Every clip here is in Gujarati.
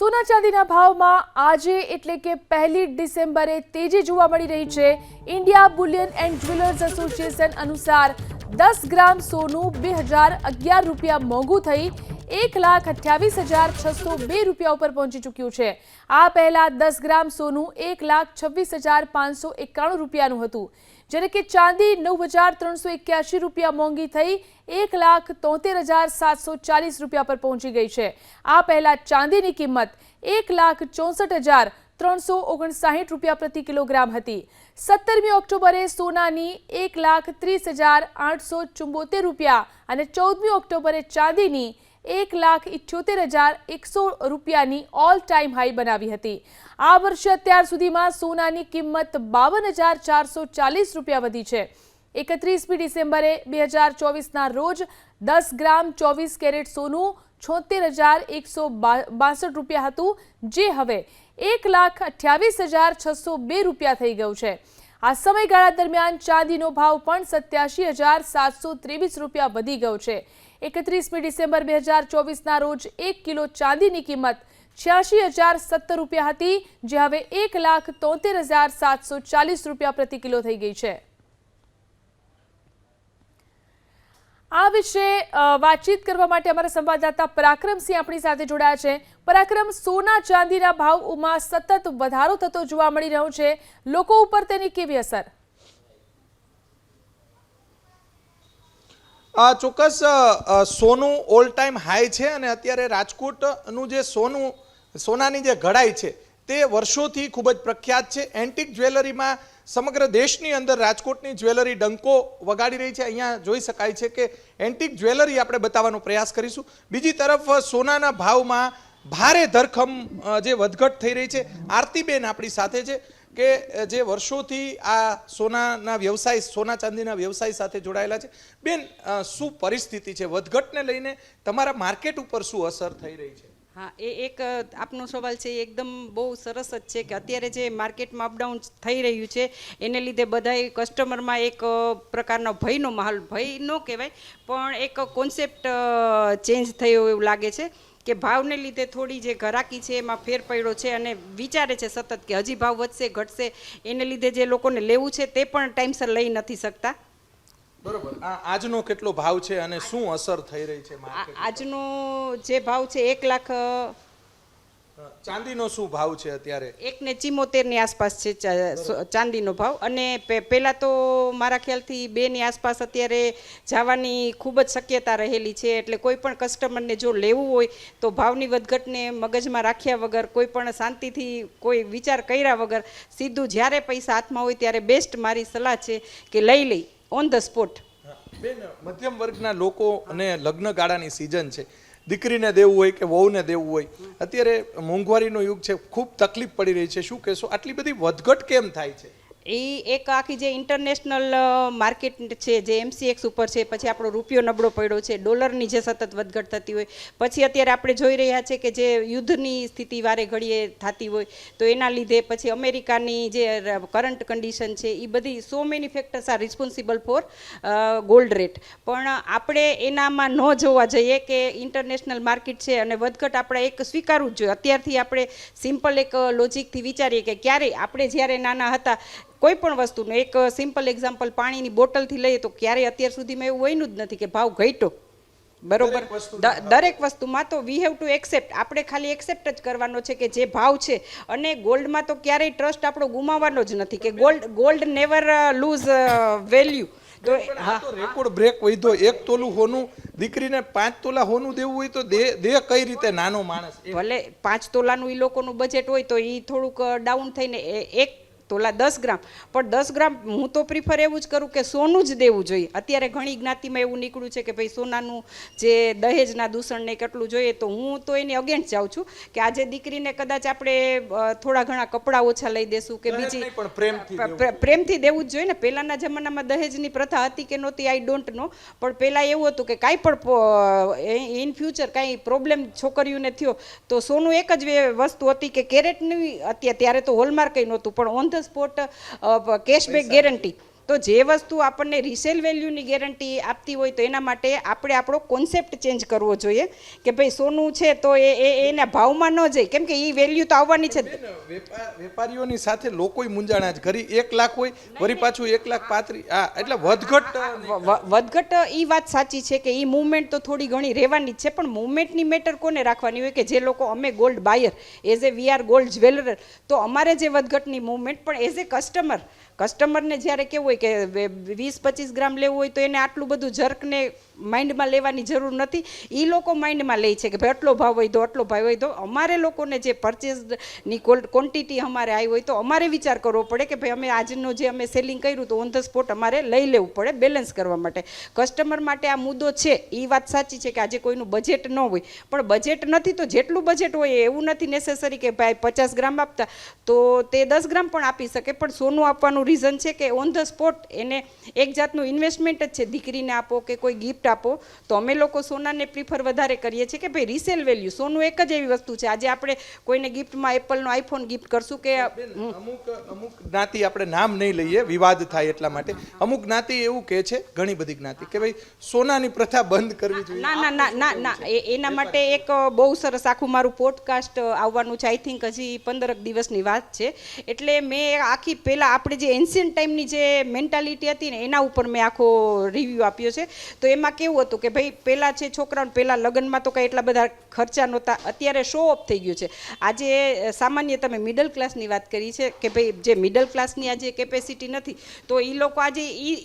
સોના ચાંદીના ભાવમાં આજે એટલે કે પહેલી ડિસેમ્બરે તેજી જોવા મળી રહી છે. India bullion and jewellers association અનુસાર દસ ગ્રામ સોનું બે હજાર અગિયાર રૂપિયા મોંઘું થઈ એક લાખ અઠ્યાવીસ હજાર છસો બે રૂપિયા ઉપર પહોંચી ચૂક્યું છે. આ પહેલા દસ ગ્રામ સોનું એક લાખ છવ્વીસ હજાર પાંચસો એકાણું રૂપિયાનું હતું. જ્યારે કે ચાંદી નવ હજાર ત્રણસો એક્યાસી રૂપિયા મોંઘી થઈ એક લાખ તોતેર હજાર સાતસો ચાલીસ રૂપિયા પર પહોંચી ગઈ છે. આ પહેલા ચાંદીની કિંમત એક લાખ ચોસઠ હજાર ત્રણસો ઓગણસાઠ રૂપિયા પ્રતિ કિલોગ્રામ હતી. સત્તરમી ઓક્ટોબરે સોનાની એક લાખ ત્રીસ હજાર આઠસો ચુંબોતેર રૂપિયા અને ચૌદમી ઓક્ટોબરે ચાંદીની એક લાખ ઇઠ્યોતેર હજાર એકસો રૂપિયાની ઓલ ટાઈમ હાઈ બનાવી હતી. આ વર્ષે અત્યાર સુધીમાં સોનાની કિંમત બાવન હજાર ચારસો ચાલીસ રૂપિયા વધી છે. એકત્રીસમી ડિસેમ્બરે બે હજાર ચોવીસના રોજ દસ ગ્રામ ચોવીસ કેરેટ સોનું છોતેર હજાર એકસો બાસઠ રૂપિયા હતું, જે હવે એક લાખ અઠ્યાવીસ હજાર છસો બે રૂપિયા થઈ ગયું છે. આ સમયગાળા દરમિયાન ચાંદીનો ભાવ પણ સત્યાસી હજાર સાતસો ત્રેવીસ રૂપિયા વધી ગયો છે. એકત્રીસમી ડિસેમ્બર બે હજાર ચોવીસના રોજ એક કિલો ચાંદીની કિંમત છ્યાસી હજાર સત્તર રૂપિયા હતી, જે હવે એક લાખ તોતેર હજાર સાતસો ચાલીસ રૂપિયા પ્રતિ કિલો થઈ ગઈ છે. આ વિશે વાતચીત કરવા માટે અમારા સંવાદદાતા પરાક્રમસિંહ આપણી સાથે જોડાયા છે. પરાક્રમ, સોના ચાંદીના ભાવમાં સતત વધારો થતો જોવા મળી રહ્યો છે. લોકો ઉપર તેની કેવી અસર? ચોક્કસ અ, અ, સોનું ઓલ ટાઈમ હાઈ છે અને અત્યારે રાજકોટનું જે સોનું સોનાની જે ઘડાઈ છે તે વર્ષોથી ખૂબ જ પ્રખ્યાત છે. એન્ટિક જ્વેલરીમાં સમગ્ર દેશની અંદર રાજકોટની જ્વેલરી ડંકો વગાડી રહી છે. અહીંયા જોઈ શકાય છે કે એન્ટિક જ્વેલરી આપણે બતાવવાનો પ્રયાસ કરીશું. બીજી તરફ સોનાના ભાવમાં ભારે ધરખમ જે વધઘટ થઈ રહી છે. આરતીબેન આપણી સાથે છે. કે જે વર્ષોથી આ સોનાના વ્યવસાય, સોના ચાંદીના વ્યવસાય સાથે જોડાયેલા છે. બેન શું પરિસ્થિતિ છે? વધઘટને લઈને તમારા માર્કેટ ઉપર શું અસર થઈ રહી છે? હા, એ એક આપનો સવાલ છે, એ એકદમ બહુ સરસ જ છે કે અત્યારે જે માર્કેટમાં અપડાઉન થઈ રહ્યું છે, એને લીધે બધાય કસ્ટમરમાં એક પ્રકારનો ભયનો માહોલ, ભય ન કહેવાય, પણ એક કોન્સેપ્ટ ચેન્જ થયો એવું લાગે છે. કે ભાવને લીધે થોડી જે ઘરાકી છે એમાં ફેર પડ્યો છે અને વિચારે છે સતત કે હજી ભાવ વધશે ઘટશે એને લીધે જે લોકોને લેવું છે તે પણ ટાઈમસર લઈ નથી શકતા. બરોબર. આ આજનો કેટલો ભાવ છે અને શું અસર થઈ રહી છે આજનો જે ભાવ છે એક લાખ ચાંદીનો શું ભાવ છે અત્યારે? એક ને ચિમોતેરની આસપાસ છે ચાંદીનો ભાવ. અને પહેલા તો મારા ખ્યાલથી બેની આસપાસ અત્યારે જવાની ખૂબ જ શક્યતા રહેલી છે. એટલે કોઈ પણ કસ્ટમરને જો લેવું હોય તો ભાવની વધઘટને મગજમાં રાખ્યા વગર કોઈ પણ શાંતિથી કોઈ વિચાર કર્યા વગર સીધું જ્યારે પૈસા હાથમાં હોય ત્યારે બેસ્ટ મારી સલાહ છે કે લઈ લઈ ઓન ધ સ્પોટ બેન મધ્યમ વર્ગના લોકો અને લગ્ન ગાળાની સિઝન છે. દીકરીને દેવું હોય કે વહુને દેવું હોય. અત્યારે મોંઘવારીનો યુગ છે, ખૂબ તકલીફ પડી રહી છે. શું કહેશો? આટલી બધી વધઘટ કેમ થાય છે? એ એક આખી જે ઇન્ટરનેશનલ માર્કેટ છે, જે એમસીએક્સ ઉપર છે, પછી આપણો રૂપિયો નબળો પડ્યો છે, ડોલરની જે સતત વધઘટ થતી હોય, પછી અત્યારે આપણે જોઈ રહ્યા છે કે જે યુદ્ધની સ્થિતિ વારે ઘડીએ થતી હોય, તો એના લીધે પછી અમેરિકાની જે કરંટ કન્ડિશન છે એ બધી so many factors are responsible for gold rate પણ આપણે એનામાં ન જોવા જઈએ કે ઇન્ટરનેશનલ માર્કેટ છે અને વધઘટ આપણે એક સ્વીકારવું જ જોઈએ. અત્યારથી આપણે સિમ્પલ એક લોજિકથી વિચારીએ કે ક્યારે, આપણે જ્યારે નાના હતા કોઈ પણ વસ્તુનું. એક સિમ્પલ એક્ઝામ્પલ પાણીની બોટલથી લઈએ તો ક્યારેય અત્યાર સુધીમાં એવું હોયનું જ નથી કે ભાવ ઘટ્યો. બરોબર? દરેક વસ્તુમાં તો વી હેવ ટુ એક્સેપ્ટ આપણે ખાલી એક્સેપ્ટ જ કરવાનો છે કે જે ભાવ છે. અને ગોલ્ડમાં તો ક્યારેય ટ્રસ્ટ આપણો ગુમાવવાનો જ નથી કે gold gold never lose value તો રેકોર્ડ બ્રેક વધ્યો. એક તોલું હોનું દીકરીને પાંચ તોલા હોનું દેવું હોય તો દે દે કઈ રીતે નાનો માણસ? ભલે પાંચ તોલાનું એ લોકોનું બજેટ હોય તો એ થોડુંક ડાઉન થઈને એક તોલા દસ ગ્રામ. પણ દસ ગ્રામ હું તો પ્રિફર એવું જ કરું કે સોનું જ દેવું જોઈએ. અત્યારે ઘણી જ્ઞાતિમાં એવું નીકળ્યું છે કે ભાઈ સોનાનું જે દહેજના દૂષણને કેટલું જોઈએ તો હું તો એની અગેન્સ્ટ જાઉં છું કે આજે દીકરીને કદાચ આપણે થોડા ઘણા કપડાં ઓછા લઈ દેશું કે બીજી પણ પ્રેમથી પ્ર- પ્ર- પ્રેમથી દેવું જ જોઈએ ને. પહેલાંના જમાનામાં દહેજની પ્રથા હતી કે નહોતી આઈ ડોન્ટ નો પણ પહેલાં એવું હતું કે કાંઈ પણ ઇન ફ્યુચર કાંઈ પ્રોબ્લેમ છોકરીઓને થયો તો સોનું એક જ વસ્તુ હતી કે કેરેટની અત્યારે ત્યારે તો હોલમાર્ક નહોતું પણ on the spot cashback guarantee તો જે વસ્તુ આપણને રિસેલ વેલ્યુની ગેરંટી આપતી હોય તો એના માટે આપણે આપણો કોન્સેપ્ટ ચેન્જ કરવો જોઈએ કે ભાઈ સોનું છે તો એ એના ભાવમાં ન જાય. કેમ કે એ વેલ્યુ તો આવવાની છે. વેપારીઓની સાથે લોકોય મૂંઝાણા જ. ઘરી એક લાખ હોય વળી પાછું એક લાખ પાંત્રીસ હા એટલે વધઘટ વધઘટ એ વાત સાચી છે કે એ મુવમેન્ટ તો થોડી ઘણી રહેવાની જ છે પણ મુવમેન્ટની મેટર કોને રાખવાની હોય કે જે લોકો અમે gold buyer as a we are gold jeweller તો અમારે જે વધઘટની મુવમેન્ટ પણ એઝ એ કસ્ટમર કસ્ટમરને જ્યારે કેવું હોય કે વીસ, પચીસ ગ્રામ લેવું હોય તો એને આટલું બધું જર્કને માઇન્ડમાં લેવાની જરૂર નથી. એ લોકો માઇન્ડમાં લે છે કે ભાઈ આટલો ભાવ હોય તો આટલો ભાવ હોય તો અમારે લોકોને જે પરચેઝની ક્વોન્ટિટી અમારે આવી હોય તો અમારે વિચાર કરવો પડે કે ભાઈ અમે આજનો જે અમે સેલિંગ કર્યું તો ઓન ધ સ્પોટ અમારે લઈ લેવું પડે બેલેન્સ કરવા માટે. કસ્ટમર માટે આ મુદ્દો છે એ વાત સાચી છે કે આજે કોઈનું બજેટ ન હોય. પણ બજેટ નથી તો જેટલું બજેટ હોય એવું નથી નેસેસરી કે ભાઈ પચાસ ગ્રામ આપતા તો તે દસ ગ્રામ પણ આપી શકે. પણ સોનું આપવાનું રીઝન છે કે ઓન ધ સ્પોટ એને એક જાતનું ઇન્વેસ્ટમેન્ટ જ છે દીકરીને આપો કે કોઈ ગિફ્ટ આપો તો અમે લોકો સોનાને પ્રિફર વધારે કરીએ છીએ કે ભાઈ રિસેલ વેલ્યુ સોનું એક જ એવી વસ્તુ છે. આજે આપણે કોઈને ગિફ્ટમાં એપલનો આઈફોન ગિફ્ટ કરશું કે અમુક અમુક જ્ઞાતિ આપણે નામ નહીં લઈએ વિવાદ થાય એટલા માટે. અમુક જ્ઞાતિ એવું કહે છે ઘણી બધી જ્ઞાતિ કે ભાઈ સોનાની પ્રથા બંધ કરવી જોઈએ. ના ના ના ના એના માટે એક બહુ સરસ આખું મારું પોડકાસ્ટ આવવાનું છે. આઈ થિંક હજી પંદરક દિવસની વાત છે. એટલે મેં આખી પહેલાં આપણે જે એન્શિયન્ટ ટાઈમની જે મેન્ટાલિટી હતી ને એના ઉપર મેં આખો રિવ્યૂ આપ્યો છે. તો એમાં કેવું હતું કે ભાઈ પહેલાં છે છોકરાઓને પહેલાં લગ્નમાં તો કાંઈ એટલા બધા ખર્ચા નહોતા. અત્યારે શો ઓફ થઈ ગયું છે. આજે સામાન્ય તમે મિડલ ક્લાસની વાત કરી છે કે ભાઈ જે મિડલ ક્લાસની આજે કેપેસિટી નથી તો એ લોકો આજે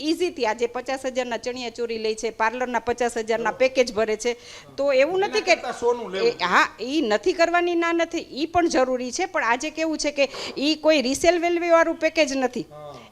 ઇઝીથી આજે પચાસ હજારના ચણિયા ચોરી લે છે પાર્લરના પચાસ હજારના પેકેજ ભરે છે. તો એવું નથી કે હા એ નથી કરવાની ના નથી એ પણ જરૂરી છે. પણ આજે કેવું છે કે એ કોઈ રિસેલ વેલ્યુવાળું પેકેજ નથી.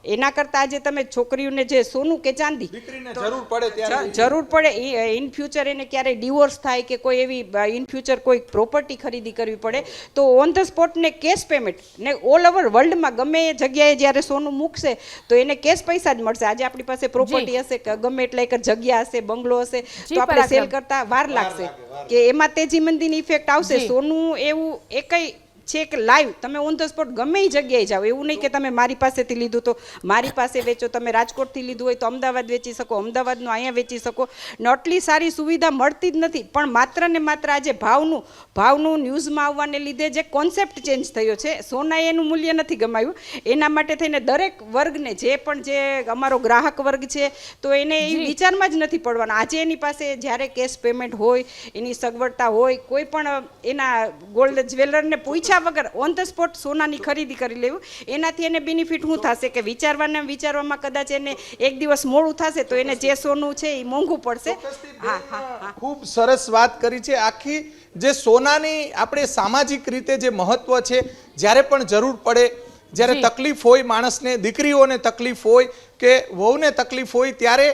એના કરતાં આજે તમે છોકરીઓને જે સોનું કે ચાંદી જરૂર પડે જરૂર પડે ઇન ફ્યુચર એને ક્યારેય ડિવોર્સ થાય કે કોઈ એવી ઇન ફ્યુચર કોઈ પ્રોપર્ટી ખરીદી કરવી પડે તો ઓન ધ સ્પોટ ને કેશ પેમેન્ટ ને ઓલ ઓવર વર્લ્ડમાં ગમે એ જગ્યાએ જ્યારે સોનું મૂકશે તો એને કેશ પૈસા જ મળશે. આજે આપણી પાસે પ્રોપર્ટી હશે ગમે એટલા એક જગ્યા હશે બંગલો હશે તો આપણે સેલ કરતા વાર લાગશે કે એમાં તેજી મંદીની ઇફેક્ટ આવશે. સોનું એવું એકય છે કે લાઈવ તમે ઓન ધ સ્પોટ ગમે એ જગ્યાએ જાઓ. એવું નહીં કે તમે મારી પાસેથી લીધું તો મારી પાસે વેચો તમે રાજકોટથી લીધું હોય તો અમદાવાદ વેચી શકો અમદાવાદનું અહીંયા વેચી શકો. નોટલી આટલી સારી સુવિધા મળતી જ નથી પણ માત્ર ને માત્ર આજે ભાવનું ભાવનું ન્યૂઝમાં આવવાને લીધે જે કોન્સેપ્ટ ચેન્જ થયો છે સોનાએ એનું મૂલ્ય નથી ગમાયું એના માટે થઈને દરેક વર્ગને જે પણ જે અમારો ગ્રાહક વર્ગ છે તો એને એ વિચારમાં જ નથી પડવાનો. આજે એની પાસે જ્યારે કેશ પેમેન્ટ હોય એની સગવડતા હોય કોઈ પણ એના ગોલ્ડ જ્વેલરને પૂછ્યા વગર ઓન ધ સ્પોટ સોનાની ખરીદી કરી લેવું. એનાથી એને બેનિફિટ શું થશે કે વિચારવાના વિચારવામાં કદાચ એને એક દિવસ મોડું થશે તો એને જે સોનું છે એ મોંઘું પડશે. હા હા હા. ખૂબ સરસ વાત કરી છે. આખી જે સોનાની આપણે સામાજિક રીતે જે મહત્વ છે જ્યારે પણ જરૂર પડે જ્યારે તકલીફ હોય માણસને દીકરીઓને તકલીફ હોય કે વહુને તકલીફ હોય ત્યારે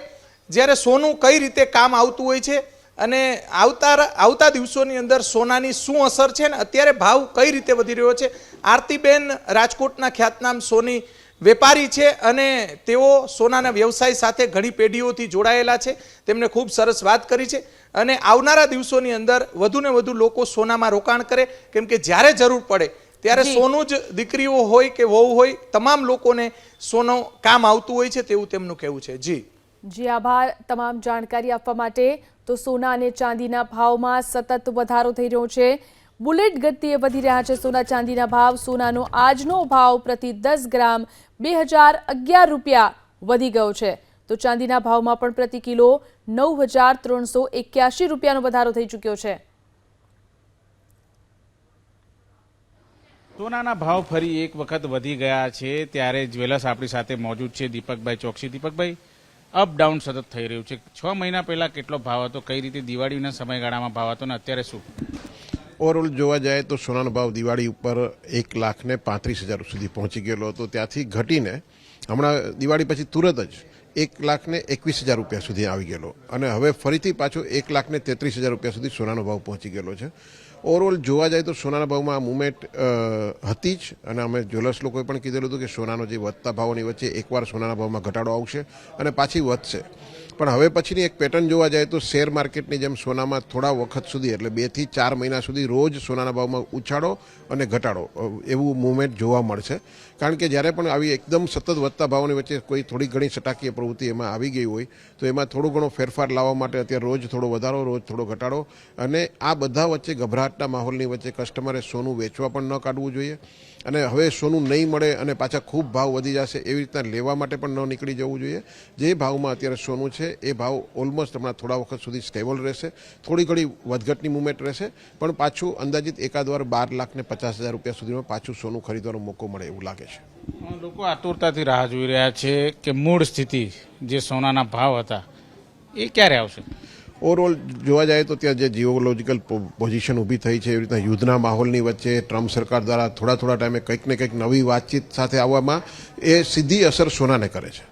જ્યારે સોનું કઈ રીતે કામ આવતું હોય છે અને આવતા આવતા દિવસોની અંદર સોનાની શું અસર છે ને અત્યારે ભાવ કઈ રીતે વધી રહ્યો છે? આરતીબેન રાજકોટના ખ્યાતનામ સોની વેપારી છે અને તેઓ સોનાના વ્યવસાય સાથે ઘણી પેઢીઓથી જોડાયેલા છે. તેમણે ખૂબ સરસ વાત કરી છે. અને આવનારા દિવસોની અંદર વધુને વધુ લોકો સોનામાં રોકાણ કરે. કેમ કે જ્યારે જરૂર પડે ત્યારે સોનું જ દીકરીઓ હોય કે વહુ હોય તમામ લોકોને સોનો કામ આવતું હોય છે તેવું તેમનું કહેવું છે. જી. જી આભાર તમામ જાણકારી આપવા માટે. તો સોના અને ચાંદીના ભાવમાં સતત વધારો થઈ રહ્યો છે. બુલેટ ગતિએ વધી રહ્યા છે સોના ચાંદીના ભાવ. સોનાનો આજનો ભાવ પ્રતિ દસ ગ્રામ બે હજાર અગિયાર રૂપિયા વધી ગયો છે. તો ચાંદીના ભાવમાં પણ પ્રતિ કિલો નવ હજાર ત્રણસો એક્યાસી રૂપિયાનો વધારો થઈ ચૂક્યો છે. સોનાના ભાવ ફરી એક વખત વધી ગયા છે. ત્યારે જ્વેલર્સ આપણી સાથે મોજૂદ છે. દીપકભાઈ ચોકસી. દીપકભાઈ અપ ડાઉન સતત થઈ રહ્યું છે. છ મહિના પહેલા કેટલો ભાવ હતો? કઈ રીતે દિવાળીના સમયગાળામાં ભાવ હતો ને અત્યારે શું? ઓવરઓલ જોવા જાય તો સોનાનો ભાવ દિવાળી ઉપર એક લાખને પાંત્રીસ હજાર સુધી પહોંચી ગયેલો હતો. ત્યાંથી ઘટીને હમણાં દિવાળી પછી તુરત જ એક લાખને એકવીસ હજાર રૂપિયા સુધી આવી ગયેલો. અને હવે ફરીથી પાછો એક લાખને તેત્રીસ હજાર રૂપિયા સુધી સોનાનો ભાવ પહોંચી ગયેલો છે. ઓવરઓલ જોવા જાય તો સોનાના ભાવમાં આ મુવમેન્ટ હતી જ. અને અમે જ્વેલર્સ લોકોએ પણ કીધેલું હતું કે સોનાનો જે વધતા ભાવોની વચ્ચે એકવાર સોનાના ભાવમાં ઘટાડો આવશે અને પાછી વધશે. પણ હવે પછીની એક પેટર્ન જોવા જાય તો શેર માર્કેટની જેમ સોનામાં થોડા વખત સુધી, એટલે બેથી ચાર મહિના સુધી રોજ સોનાના ભાવમાં ઉછાળો અને ઘટાડો એવું મૂવમેન્ટ જોવા મળશે. કારણ કે જ્યારે પણ આવી એકદમ સતત વધતા ભાવોની વચ્ચે કોઈ થોડી ઘણી સટાકીય પ્રવૃત્તિ એમાં આવી ગઈ હોય, તો એમાં થોડો ઘણો ફેરફાર લાવવા માટે અત્યારે રોજ થોડો વધારો, રોજ થોડો ઘટાડો. અને આ બધા વચ્ચે ગભરાટના માહોલની વચ્ચે કસ્ટમરે સોનું વેચવા પણ ન કાઢવું જોઈએ અને હવે સોનું નહીં મળે અને પાછા ખૂબ ભાવ વધી જશે એવી રીતના લેવા માટે પણ ન નીકળી જવું જોઈએ. જે ભાવમાં અત્યારે સોનું છે, એ ભાવ ઓલમોસ્ટ હમણાં થોડા વખત સુધી સ્ટેબલ રહેશે. થોડી ઘણી વધઘટની મુવમેન્ટ રહેશે, પણ પાછું અંદાજિત એકાદ વાર બાર લાખ ને પચાસ હજાર રૂપિયા સુધીમાં પાછું સોનું ખરીદવાનો મોકો મળે એવું લાગે છે. લોકો આતુરતાથી રાહ જોઈ રહ્યા છે કે મૂળ સ્થિતિ જે સોનાના ભાવ હતા, એ ક્યારે આવશે? ઓવરઓલ જોવા જાય તો ત્યાં જે જીઓલોજીકલ પોઝિશન ઊભી થઈ છે, એવી રીતના યુદ્ધના માહોલની વચ્ચે ટ્રમ્પ સરકાર દ્વારા થોડા થોડા ટાઈમે કંઈક ને કંઈક નવી વાતચીત સાથે આવવામાં એ સીધી અસર સોનાને કરે છે.